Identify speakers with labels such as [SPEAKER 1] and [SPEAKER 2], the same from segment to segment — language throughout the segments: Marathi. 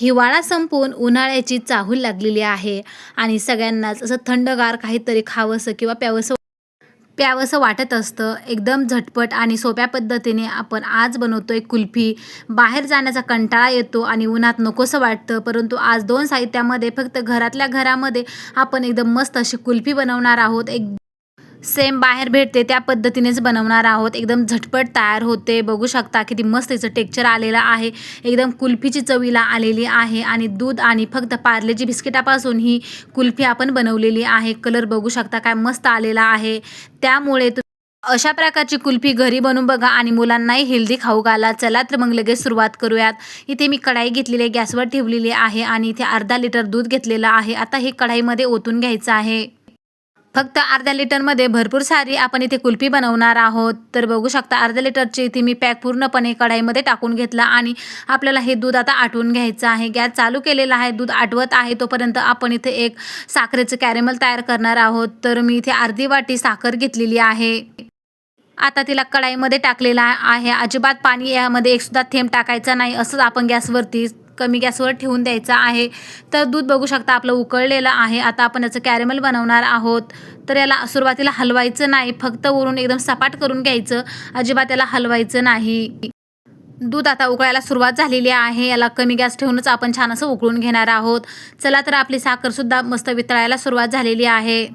[SPEAKER 1] हिवाळा संपून उन्हाळ्याची चाहूल लागलेली आहे आणि सगळ्यांनाच असं थंडगार काहीतरी खावंसं किंवा प्यावंसं प्यावंसं वाटत असतं. एकदम झटपट आणि सोप्या पद्धतीने आपण आज बनवतो आहे कुल्फी. बाहेर जाण्याचा कंटाळा येतो आणि उन्हात नकोसं वाटतं. परंतु आज दोन साहित्यामध्ये फक्त घरातल्या घरामध्ये आपण एकदम मस्त अशी कुल्फी बनवणार आहोत. एक सेम बाहेर भेटते त्या पद्धतीनेच बनवणार आहोत. एकदम झटपट तयार होते. बघू शकता किती मस्त याचं टेक्चर आलेलं आहे. एकदम कुल्फीची चवीला आलेली आहे आणि दूध आणि फक्त पार्लेजी बिस्किटापासून ही कुल्फी आपण बनवलेली आहे. कलर बघू शकता काय मस्त आलेला आहे. त्यामुळे अशा प्रकारची कुल्फी घरी बनवून बघा आणि मुलांनाही हेल्दी खाऊ घाला. चला तर मग लगेच सुरुवात करूयात. इथे मी कढाई घेतलेली आहे गॅसवर ठेवलेली आहे आणि इथे अर्धा लिटर दूध घेतलेलं आहे. आता हे कढाईमध्ये ओतून घ्यायचं आहे. फक्त अर्ध्या लिटरमध्ये भरपूर सारी आपण इथे कुल्फी बनवणार आहोत. तर बघू शकता अर्ध्या लिटरची इथे मी पॅक पूर्णपणे कढाईमध्ये टाकून घेतला आणि आपल्याला हे दूध आता आटवून घ्यायचं आहे. गॅस चालू केलेला आहे दूध आटवत आहे तोपर्यंत आपण इथे एक साखरेचं कॅरेमल तयार करणार आहोत. तर मी इथे अर्धी वाटी साखर घेतलेली आहे. आता तिला कढाईमध्ये टाकलेला आहे. अजिबात पाणी यामध्ये एकसुद्धा थेंब टाकायचा नाही. असंच आपण गॅसवरती कमी गॅसवर ठेवून द्यायचा आहे. तर दूध बघू शकता आपलं उकळलेलं आहे. आता आपण याचं कॅरेमल बनवणार आहोत. तर याला सुरुवातीला हलवायचं नाही. फक्त वरून एकदम सपाट करून घ्यायचं. अजिबात याला हलवायचं नाही. दूध आता उकळायला सुरुवात झालेली आहे. याला कमी गॅस ठेवूनच आपण छान असं उकळून घेणार आहोत. चला तर आपली साखरसुद्धा मस्त वितळायला सुरुवात झालेली आहे.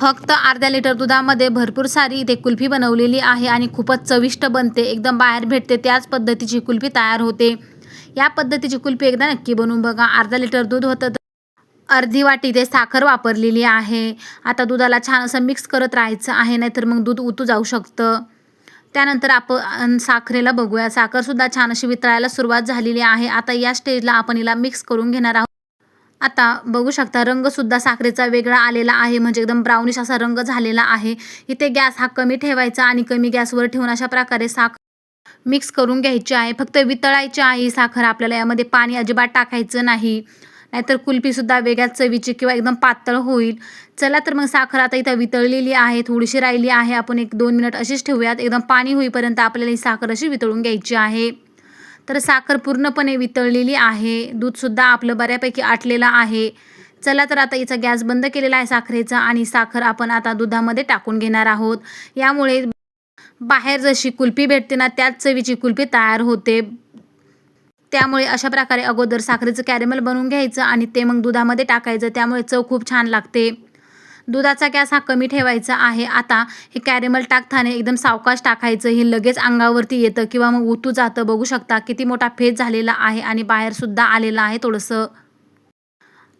[SPEAKER 1] फक्त अर्ध्या लिटर दुधामध्ये भरपूर सारी इथे कुल्फी बनवलेली आहे आणि खूपच चविष्ट बनते. एकदम बाहेर भेटते त्याच पद्धतीची कुल्फी तयार होते. या पद्धतीची कुल्फी एकदा नक्की बनवून बघा. अर्धा लिटर दूध होतं अर्धी वाटी ते साखर वापरलेली आहे. आता दुधाला छान असं मिक्स करत राहायचं आहे नाहीतर मग दूध उतू जाऊ शकतं. त्यानंतर आपण साखरेला बघूया. साखरसुद्धा छान अशी वितळायला सुरुवात झालेली आहे. आता या स्टेजला आपण हिला मिक्स करून घेणार आहोत. आता बघू शकता रंगसुद्धा साखरेचा वेगळा आलेला आहे. म्हणजे एकदम ब्राउनिश असा रंग झालेला आहे. इथे गॅस हा कमी ठेवायचा आणि कमी गॅसवर ठेवून अशा प्रकारे साखर मिक्स करून घ्यायची आहे. फक्त वितळायची आहे ही साखर. आपल्याला यामध्ये पाणी अजिबात टाकायचं नाही. नाहीतर कुल्फीसुद्धा वेगळ्याच चवीची किंवा एकदम पातळ होईल. चला तर मग साखर आता इथं वितळलेली आहे. थोडीशी राहिली आहे. आपण एक दोन मिनिट अशीच ठेवूयात. एकदम पाणी होईपर्यंत आपल्याला ही साखर अशी वितळून घ्यायची आहे. तर साखर पूर्णपणे वितळलेली आहे. दूधसुद्धा आपलं बऱ्यापैकी आटलेलं आहे. चला तर आता याचा गॅस बंद केलेला आहे साखरेचा आणि साखर आपण आता दुधामध्ये टाकून घेणार आहोत. यामुळे बाहेर जशी कुल्फी भेटते ना त्याच चवीची कुल्फी तयार होते. त्यामुळे अशा प्रकारे अगोदर साखरेचं कॅरेमल बनवून घ्यायचं आणि ते मग दुधामध्ये टाकायचं. त्यामुळे चव खूप छान लागते. दुधाचा गॅस हा कमी ठेवायचा आहे. आता हे कॅरेमल टाकताना एकदम सावकाश टाकायचं. हे लगेच अंगावरती येतं किंवा मग उतू जातं. बघू शकता किती मोठा फेस झालेला आहे आणि बाहेरसुद्धा आलेला आहे थोडंसं.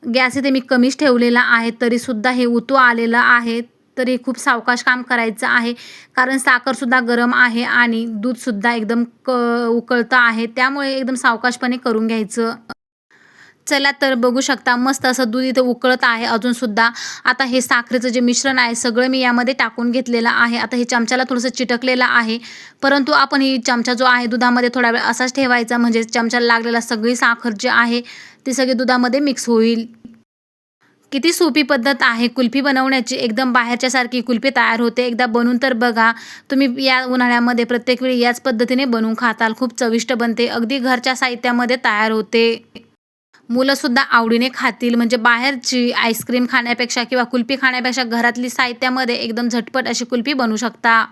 [SPEAKER 1] गॅस इथे मी कमीच ठेवलेला आहे. तरीसुद्धा हे उतू आलेलं आहे. तरी खूप सावकाश काम करायचं आहे. कारण साखरसुद्धा गरम आहे आणि दूधसुद्धा एकदम क उकळतं आहे. त्यामुळे एकदम सावकाशपणे करून घ्यायचं. चला तर बघू शकता मस्त असं दूध इथं उकळत आहे. अजूनसुद्धा आता हे साखरेचं जे मिश्रण आहे सगळं मी यामध्ये टाकून घेतलेलं आहे. आता हे चमच्याला थोडंसं चिटकलेलं आहे. परंतु आपण ही चमचा जो आहे दुधामध्ये थोडा वेळ असाच ठेवायचा. म्हणजे चमच्याला लागलेला सगळी साखर जी आहे ती सगळी दुधामध्ये मिक्स होईल. किती सोपी पद्धत आहे कुल्फी बनवण्याची? एकदम बाहेरच्यासारखी कुल्फी तयार होते. एकदा बनवून तर बघा. तुम्ही या उन्हाळ्यामध्ये प्रत्येक वेळी याच पद्धतीने बनवून खाताल. खूप चविष्ट बनते. अगदी घरच्या साहित्यामध्ये तयार होते. मुलंसुद्धा आवडीने खातील. म्हणजे बाहेरची आईस्क्रीम खाण्यापेक्षा किंवा कुल्फी खाण्यापेक्षा घरातली साहित्यामध्ये एकदम झटपट अशी कुल्फी बनवू शकता.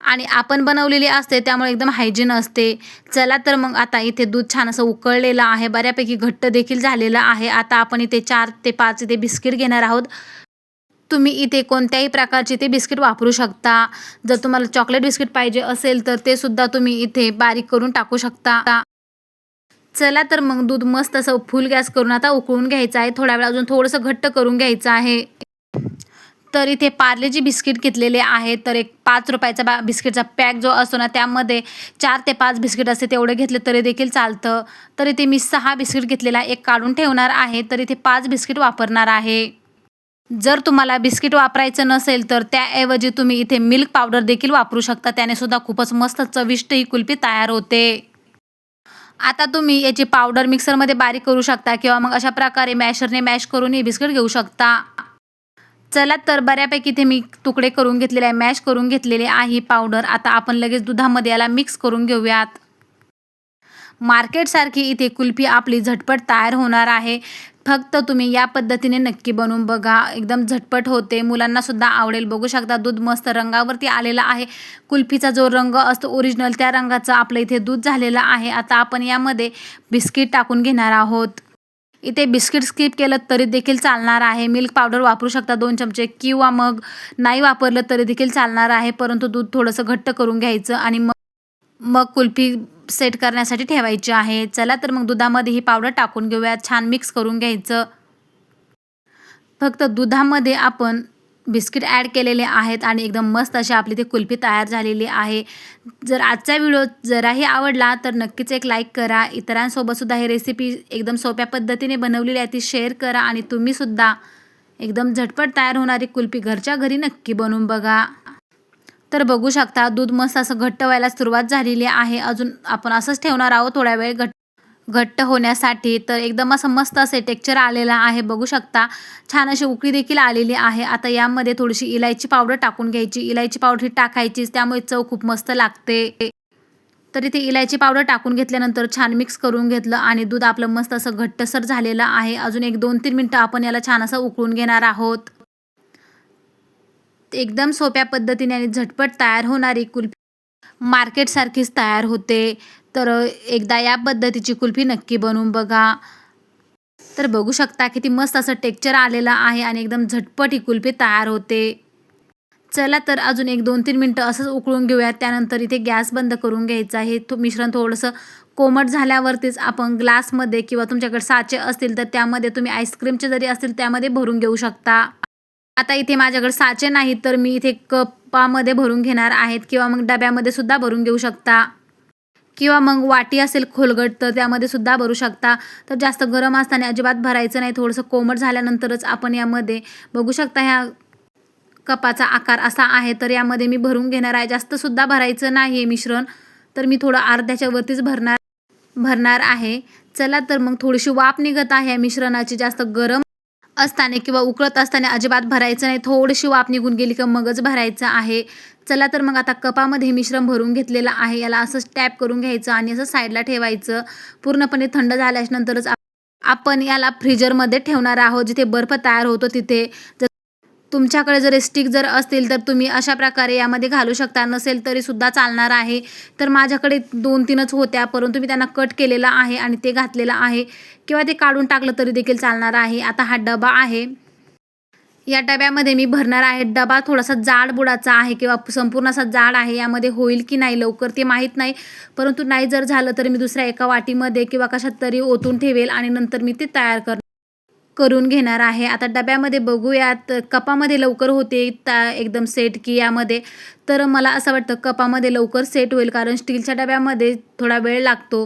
[SPEAKER 1] आणि आपण बनवलेली असते त्यामुळे एकदम हायजीन असते. चला तर मग आता इथे दूध छान असं उकळलेलं आहे. बऱ्यापैकी घट्ट देखील झालेलं आहे. आता आपण इथे चार ते पाच इथे बिस्किट घेणार आहोत. तुम्ही इथे कोणत्याही प्रकारचे ते बिस्किट वापरू शकता. जर तुम्हाला चॉकलेट बिस्किट पाहिजे असेल तर ते सुद्धा तुम्ही इथे बारीक करून टाकू शकता. चला तर मग दूध मस्त असं फुल गॅस करून आता उकळून घ्यायचं आहे. थोड्या वेळ अजून थोडंसं घट्ट करून घ्यायचं आहे. तर इथे पार्लेजी बिस्किट घेतलेले आहे तर एक पाच रुपयाचा बा बिस्किटचा पॅक जो असतो ना त्यामध्ये चार ते पाच बिस्किट असते तेवढे घेतले तरी देखील चालतं. तर इथे मी सहा बिस्किट घेतलेला एक काढून ठेवणार आहे तर इथे पाच बिस्किट वापरणार आहे. जर तुम्हाला बिस्किट वापरायचं नसेल तर त्याऐवजी तुम्ही इथे मिल्क पावडर देखील वापरू शकता. त्याने सुद्धा खूपच मस्त चविष्ट ही कुल्फी तयार होते. आता तुम्ही याची पावडर मिक्सरमध्ये बारीक करू शकता किंवा मग अशा प्रकारे मॅशरने मॅश करून ही बिस्किट घेऊ शकता. चला तर बऱ्यापैकी इथे मी तुकडे करून घेतलेले आहे मॅश करून घेतलेले आहे पावडर. आता आपण लगेच दुधामध्ये याला मिक्स करून घेऊयात. मार्केटसारखी इथे कुल्फी आपली झटपट तयार होणार आहे. फक्त तुम्ही या पद्धतीने नक्की बनवून बघा. एकदम झटपट होते. मुलांनासुद्धा आवडेल. बघू शकता दूध मस्त रंगावरती आलेला आहे. कुल्फीचा जो रंग असतो ओरिजिनल त्या रंगाचं आपलं इथे दूध झालेलं आहे. आता आपण यामध्ये बिस्किट टाकून घेणार आहोत. इथे बिस्किट स्किप केलं तरी देखील चालणार आहे. मिल्क पावडर वापरू शकता दोन चमचे किंवा मग नाही वापरलं तरी देखील चालणार आहे. परंतु दूध थोडंसं घट्ट करून घ्यायचं आणि मग मग कुल्फी सेट करण्यासाठी ठेवायची आहे. चला तर मग दुधामध्ये ही पावडर टाकून घेऊया छान मिक्स करून घ्यायचं. फक्त दुधामध्ये आपण बिस्किट ॲड केलेले आहेत आणि एकदम मस्त अशी आपली ती कुल्फी तयार झालेली आहे. जर आजचा व्हिडिओ जराही आवडला तर नक्कीच एक लाईक करा. इतरांसोबतसुद्धा ही रेसिपी एकदम सोप्या पद्धतीने बनवलेली आहे ती शेअर करा आणि तुम्हीसुद्धा एकदम झटपट तयार होणारी कुल्फी घरच्या घरी नक्की बनवून बघा. तर बघू शकता दूध मस्त असं घट्ट व्हायला सुरुवात झालेली आहे. अजून आपण असंच ठेवणार आहोत. थोड्या वेळ घट्ट घट्ट होण्यासाठी तर एकदम असं मस्त असे टेक्चर आलेला आहे. बघू शकता छान अशी उकळी देखील आलेली आहे. आता यामध्ये थोडीशी इलायची पावडर टाकून घ्यायची. इलायची पावडर ही टाकायचीच त्यामुळे चव खूप मस्त लागते. तर इथे इलायची पावडर टाकून घेतल्यानंतर छान मिक्स करून घेतलं आणि दूध आपलं मस्त असं घट्टसर झालेलं आहे. अजून एक दोन तीन मिनटं आपण याला छान असं उकळून घेणार आहोत. एकदम सोप्या पद्धतीने आणि झटपट तयार होणारी कुल्फी मार्केटसारखीच तयार होते. तर एकदा या पद्धतीची कुल्फी नक्की बनवून बघा. तर बघू शकता किती मस्त असं टेक्चर आलेलं आहे आणि एकदम झटपट ही कुल्फी तयार होते. चला तर अजून एक दोन तीन मिनटं असंच उकळून घेऊयात. त्यानंतर इथे गॅस बंद करून घ्यायचा आहे. तो मिश्रण थोडंसं कोमट झाल्यावरतीच आपण ग्लासमध्ये किंवा तुमच्याकडे साचे असतील तर त्यामध्ये तुम्ही आईस्क्रीमचे जरी असतील त्यामध्ये भरून घेऊ शकता. आता इथे माझ्याकडे साचे नाहीत तर मी इथे कपामध्ये भरून घेणार आहेत किंवा मग डब्यामध्ये सुद्धा भरून घेऊ शकता. किंवा मग वाटी असेल खोलगट तर त्यामध्ये सुद्धा भरू शकता. तर जास्त गरम असताना अजिबात भरायचं नाही. थोडंसं कोमट झाल्यानंतरच आपण यामध्ये बघू शकता ह्या कपाचा आकार असा आहे. तर यामध्ये मी भरून घेणार आहे. जास्तसुद्धा भरायचं नाही आहे मिश्रण. तर मी थोडं अर्ध्याच्या वरतीच भरणार भरणार आहे. चला तर मग थोडीशी वाफ निघत आहे या मिश्रणाची. जास्त गरम असताना किंवा उकळत असताना अजिबात भरायचं नाही. थोडीशी वाफ निघून गेली की मगच भरायचं आहे. चला तर मग आता कपामध्ये मिश्रण भरून घेतलेलं आहे. याला असंच टॅप करून घ्यायचं आणि असं साईडला ठेवायचं. पूर्णपणे थंड झाल्यानंतरच आपण याला फ्रीजरमध्ये ठेवणार आहोत. जिथे बर्फ तयार होतो तिथे. तुमच्याकडे जर स्टिक जर असतील तर तुम्ही अशा प्रकारे यामध्ये घालू शकता. नसेल तरी सुद्धा चालणार आहे. तर माझ्याकडे दोन तीनच होत्या परंतु मी त्यांना कट केलेला आहे आणि ते घातलेलं आहे. किंवा ते काढून टाकलं तरी देखील चालणार आहे. आता हा डबा आहे. या डब्यामध्ये मी भरणार आहे. डबा थोडासा जाड बुडाचा आहे किंवा संपूर्ण असा जाड आहे. यामध्ये होईल की नाही लवकर ते माहीत नाही. परंतु नाही जर झालं तर मी दुसऱ्या एका वाटीमध्ये किंवा कशात तरी ओतून ठेवेल आणि नंतर मी ते तयार कर करून घेणार आहे. आता डब्यामध्ये बघूयात कपामध्ये लवकर होते ता एकदम सेट की यामध्ये. तर मला असं वाटतं कपामध्ये लवकर सेट होईल कारण स्टीलच्या डब्यामध्ये थोडा वेळ लागतो.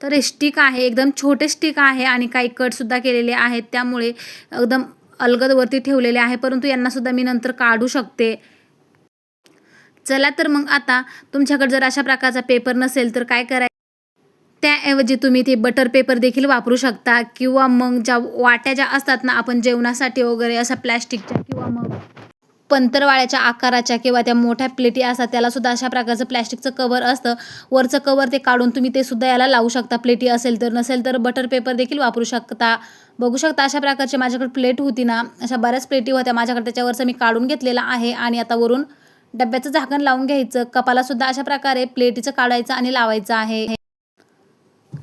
[SPEAKER 1] तर स्टिक आहे एकदम छोटे स्टिक आहे आणि काही कटसुद्धा केलेले आहेत. त्यामुळे एकदम अलगदवरती ठेवलेले आहे परंतु यांनासुद्धा मी नंतर काढू शकते. चला तर मग आता तुमच्याकडे जर अशा प्रकारचा पेपर नसेल तर काय करायचं? त्याऐवजी तुम्ही ते बटर पेपर देखील वापरू शकता किंवा मग ज्या वाट्या ज्या असतात ना आपण जेवणासाठी वगैरे अशा प्लॅस्टिकच्या किंवा मग पंतरवाळ्याच्या आकाराच्या किंवा त्या मोठ्या प्लेटी असतात त्यालासुद्धा अशा प्रकारचं प्लॅस्टिकचं कवर असतं. वरचं कवर ते काढून तुम्ही ते सुद्धा याला लावू शकता. प्लेटी असेल तर नसेल तर बटर पेपर देखील वापरू शकता. बघू शकता अशा प्रकारची माझ्याकडे प्लेट होती ना अशा बऱ्याच प्लेटी होत्या. माझ्याकडे त्याच्यावरचं मी काढून घेतलेलं आहे आणि आता वरून डब्याचं झाकण लावून घ्यायचं. कपालासुद्धा अशा प्रकारे प्लेटीचं काढायचं आणि लावायचं आहे.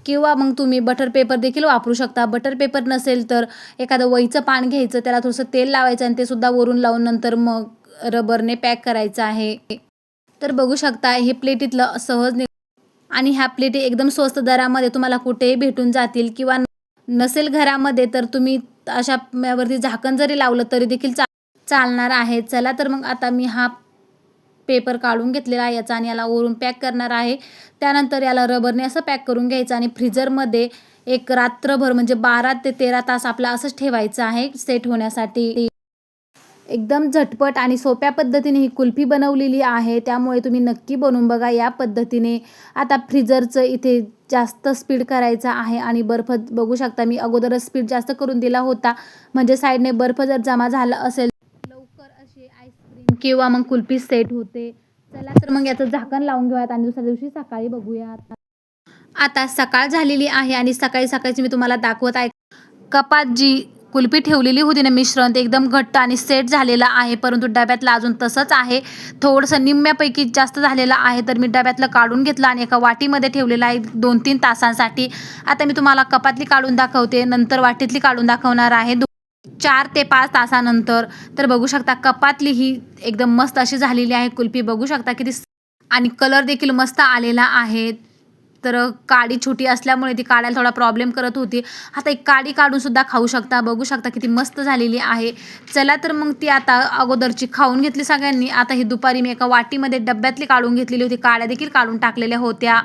[SPEAKER 1] किंवा मग तुम्ही बटर पेपर देखील वापरू शकता. बटर पेपर नसेल तर एखादं वहीचं पान घ्यायचं त्याला थोडंसं तेल लावायचं आणि ते सुद्धा वरून लावून नंतर मग रबरने पॅक करायचं आहे. तर बघू शकता हे प्लेटीतलं सहज नि आणि ह्या प्लेटी एकदम स्वस्त दरामध्ये तुम्हाला कुठेही भेटून जातील किंवा नसेल घरामध्ये तर तुम्ही अशा वरती झाकण जरी लावलं तरी देखील चा चालणार आहे. चला तर मग आता मी हा पेपर काढून घेतलेला आहे याचा आणि याला वरून पॅक करणार आहे. त्यानंतर याला रबरने असं पॅक करून घ्यायचं आणि फ्रीजरमध्ये एक रात्रभर म्हणजे बारा ते तेरा तास आपला असंच ठेवायचं आहे सेट होण्यासाठी. एकदम झटपट आणि सोप्या पद्धतीने ही कुल्फी बनवलेली आहे. त्यामुळे तुम्ही नक्की बनवून बघा या पद्धतीने. आता फ्रीजरचं इथे जास्त स्पीड करायचा आहे आणि बर्फ बघू शकता मी अगोदरच स्पीड जास्त करून दिला होता. म्हणजे साईडने बर्फ जर जमा झाला असेल लवकर असे आईस्क्रीम किंवा मग कुल्फी सेट होते. चला तर मग याचं झाकण लावून घेऊयात आणि दुसऱ्या दिवशी सकाळी बघूयात. आता सकाळ झालेली आहे आणि सकाळी सकाळची मी तुम्हाला दाखवत आहे. कपात जी कुल्फी ठेवलेली होती ना मिश्रण ते एकदम घट्ट आणि सेट झालेलं आहे. परंतु डब्यातलं अजून तसंच आहे. थोडंसं निम्म्यापैकी जास्त झालेलं आहे तर मी डब्यातलं काढून घेतलं आणि एका वाटीमध्ये ठेवलेलं आहे दोन तीन तासांसाठी. आता मी तुम्हाला कपातली काढून दाखवते. नंतर वाटीतली काढून दाखवणार आहे. चार ते पाच तासानंतर तर बघू शकता कपातली ही एकदम मस्त अशी झालेली आहे कुल्फी. बघू शकता किती आणि कलर देखील मस्त आलेला आहे. तर काडी छोटी असल्यामुळे ती काढायला थोडा प्रॉब्लेम करत होती. आता एक काडी काढूनसुद्धा खाऊ शकता. बघू शकता किती मस्त झालेली आहे. चला तर मग ती आता अगोदरची खाऊन घेतली सगळ्यांनी. आता ही दुपारी मी एका वाटीमध्ये डब्यातली काढून घेतलेली होती. काड्या देखील काढून टाकलेल्या होत्या.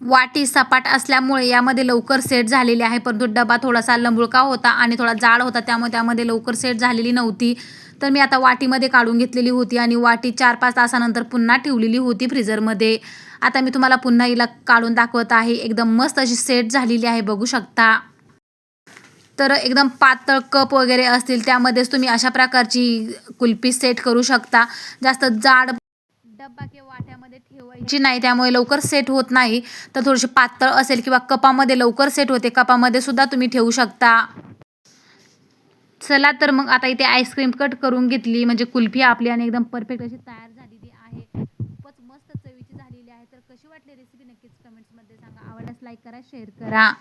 [SPEAKER 1] वाटी सपाट असल्यामुळे यामध्ये लवकर सेट झालेली आहे. परंतु डबा थोडासा लंबुळका होता आणि थोडा जाड होता. त्यामुळे त्यामध्ये लवकर सेट झालेली नव्हती. तर मी आता वाटीमध्ये काढून घेतलेली होती आणि वाटी चार पाच तासानंतर पुन्हा ठेवलेली होती फ्रीजरमध्ये. आता मी तुम्हाला पुन्हा हिला काढून दाखवत आहे. एकदम मस्त अशी सेट झालेली आहे. बघू शकता. तर एकदम पातळ कप वगैरे असतील त्यामध्येच तुम्ही अशा प्रकारची कुल्फी सेट करू शकता. जास्त जाड डब्बा किंवा वाट्यामध्ये ठेवायची. नाही त्यामुळे लवकर सेट होत नाही. तर थोडीशी पातळ असेल किंवा कपामध्ये लवकर सेट होते कपामध्ये सुद्धा तुम्ही ठेवू शकता. चला तर मग आता इथे आईस्क्रीम कट करून घेतली. म्हणजे कुल्फी आपली आणि एकदम परफेक्ट अशी तयार झालेली आहे. खूपच मस्त चवीची झालेली आहे. तर कशी वाटली रेसिपी नक्कीच कमेंट्समध्ये सांगा. आवडल्यास लाईक करा शेअर करा.